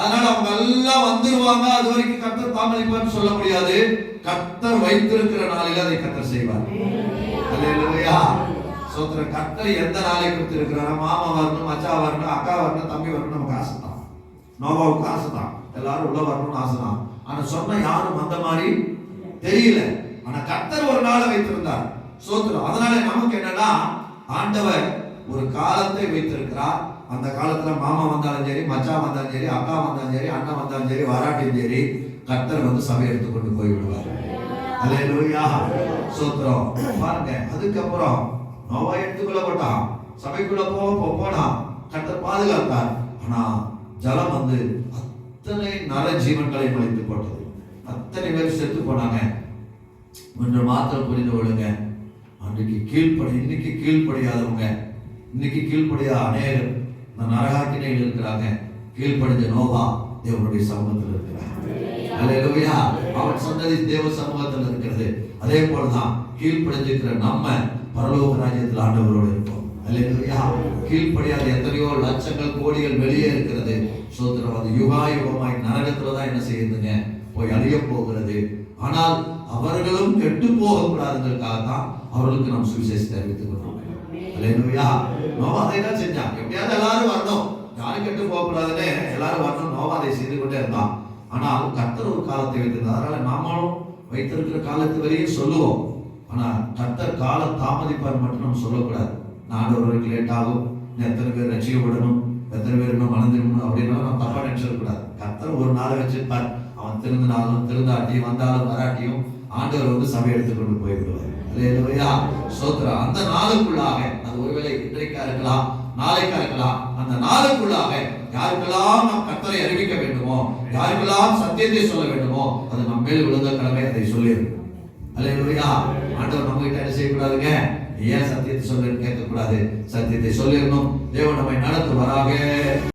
அதனால அவங்க எல்லாம் வந்துருவாங்க. அது வரைக்கும் கர்த்தர் தாமதிப்பார்னு சொல்ல முடியாது. கர்த்தர் வைத்திருக்கிற நாளில் அதை கர்த்தர் செய்வார். அல்லேலூயா சோத்திர கர்த்தர் எந்த நாளை கொடுத்திருக்கிறாரோ மாமா வரணும் மச்சா வரணும் அக்கா வரணும் தம்பி வரணும் நமக்கு ஆசை தான் நோவாவுக்கு ஆசை தான் எல்லாரும் உள்ள வரணும்னு ஆசை தான் ஆனா சொன்ன யாரும் அந்த மாதிரி தெரியல. ஆனா கர்த்தர் ஒரு நாளை வைத்திருந்தார். சோத்திரம் அதனால நமக்கு என்னன்னா ஆண்டவர் ஒரு காலத்தை வைத்திருக்கிறார். அந்த காலத்துல மாமா வந்தாலும் சரி மச்சான் வந்தாலும் சரி அக்கா வந்தாலும் சரி அண்ணன் வந்தாலும் சரி வராட்டியும் சரி கர்த்தர் வந்து சபையை எடுத்து கொண்டு போய் விடுவார். அல்லேலூயா பாருங்க அதுக்கப்புறம் நோவா எடுத்துக்கொள்ளப்பட்டான் சபைக்குள்ள போக போ- போனான் கர்த்தர் பாதுகாத்தார். ஆனா ஜலம் வந்து அத்தனை நல ஜீவன்களை மலித்து போட்டது. அத்தனை பேர் செத்து போனாங்க. ஒன்று மாத்திரம் புரிந்து கொள்ளுங்க. அன்றைக்கு கீழ்ப்படி இன்னைக்கு கீழ்ப்படியாதவங்க. இன்னைக்கு கீழ்ப்படியாத அநேகர் இந்த நரகாக்கினையில் இருக்கிறாங்க. கீழ்ப்படிஞ்ச நோவா தேவனுடைய சமூகத்தில் இருக்கிறார். அல்லேலூயா. அவன் சொன்னது தேவ சமூகத்தில் இருக்கிறது. அதே போலதான் கீழ்ப்படிஞ்சிருக்கிற நம்ம பரலோக ராஜ்யத்தில் ஆண்டவரோடு இருப்போம். அல்லேலூயா. கீழ்ப்படியாத எத்தனையோ லட்சங்கள் கோடிகள் வெளியே இருக்கிறது. சோதரம் அது யுகாயுகமாய் நரகத்துல தான் என்ன செய்யுதுங்க? போய் அழிய போகிறது. ஆனால் அவர்களும் கெட்டு போகக்கூடாதுங்கிறதுக்காக தான் அவர்களுக்கு நாம் சுவிசேஷத்தை அறிவித்துக் கொண்டோம் அலையனுயா நோவா அதை தான் செஞ்சான். எப்படியாவது எல்லாரும் வரணும். யாரும் கெட்டு போகக்கூடாதுன்னு எல்லாரும் வரணும். நோவாதை செய்து கொண்டே இருந்தான். ஆனால் கர்த்தர் ஒரு காலத்தை வைத்திருந்தார். அதனால நாமளும் வைத்திருக்கிற காலத்து வரையும் சொல்லுவோம். ஆனால் கர்த்தர் காலம் தாமதிப்பார் மட்டும் நம்ம சொல்லக்கூடாது. நாடு வரைக்கும் லேட் ஆகும். எத்தனை பேர் ரசிக்கப்படணும் எத்தனை பேர் இன்னும் மணந்திருக்கணும் அப்படின்னாலும் நம்ம தப்பாக நினச்சிடக்கூடாது கர்த்தர் ஒரு நாளை வச்சிருப்பார். அவன் திருந்தினாலும் திருந்தாட்டியும் வந்தாலும் வராட்டியும் ஆண்டவர் வந்து சபை எடுத்துக்கொண்டு போயிருக்கிறார் அல்லேலூயா சோத்ரா அந்த நாளுக்குள்ளாக அது ஒருவேளை இன்றைக்கா இருக்கலாம் நாளைக்கா இருக்கலாம். அந்த நாளுக்குள்ளாக யாருக்கெல்லாம் நாம் கர்த்தரை அறிவிக்க வேண்டுமோ யாருக்கெல்லாம் சத்தியத்தை சொல்ல வேண்டுமோ அது நம்ம மேல் விழுந்த கடமை அதை சொல்லியிருக்கோம். அல்லேலூயா ஆண்டவர் நம்ம கிட்ட என்ன செய்யக்கூடாதுங்க? ஏன் சத்தியத்தை சொல்லுன்னு கேட்கக்கூடாது? சத்தியத்தை சொல்லிடணும். தேவன் நம்மை நடத்துவாராக.